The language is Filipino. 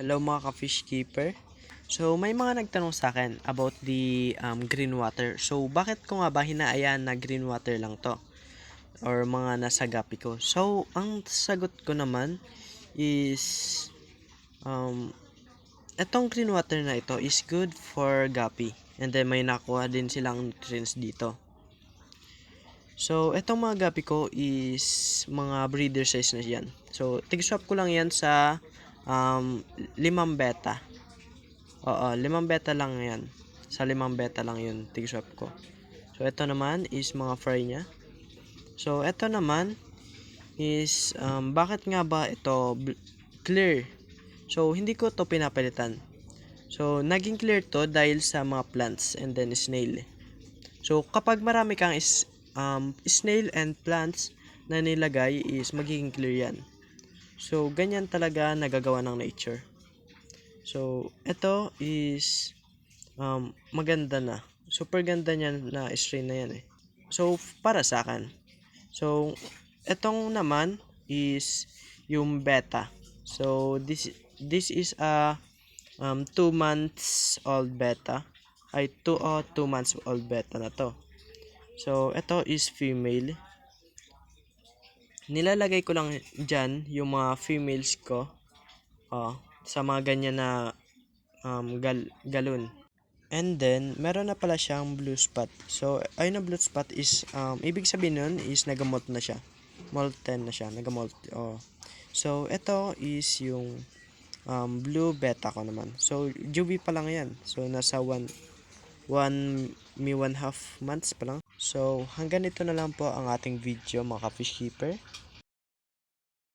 Hello mga ka-fish keeper. So may mga nagtanong sa akin about the um, green water. So bakit ko nga ba hinaayaan na green water lang to? Or mga nasa gapi ko. So ang sagot ko naman is um, etong green water na ito is good for gapi. And then may nakuha din silang nutrients dito. So, etong mga gapi ko is mga breeder size na yan. So, tig-swap ko lang yan sa um, limang beta. Oo, limang beta lang yan. Sa limang beta lang yun, tig-swap ko. So, ito naman is mga fry niya. So, ito naman is, um, bakit nga ba ito clear? So, hindi ko to pinapalitan. So, naging clear to dahil sa mga plants and then snail. So, kapag marami kang is, um, snail and plants na nilagay is magiging clear yan. So, ganyan talaga nagagawa ng nature. So, ito is um, maganda na. Super ganda niyan na strain na yan eh. So, para sa akin. So, etong naman is yung beta. So, this this is a um, 2 months old beta. Ay, 2 o 2 months old beta na to. So, ito is female. Nilalagay ko lang dyan yung mga females ko. Oh, sa mga ganyan na um, gal galon. And then, meron na pala siyang blue spot. So, ayun na blue spot is, um, ibig sabihin nun is nagamot na siya. Molten na siya, nagamot. Oh. So, ito is yung um, blue beta ko naman. So, juvie pa lang yan. So, nasa 1 one me one half months pa lang. So, hanggang ito na lang po ang ating video mga ka-fish keeper.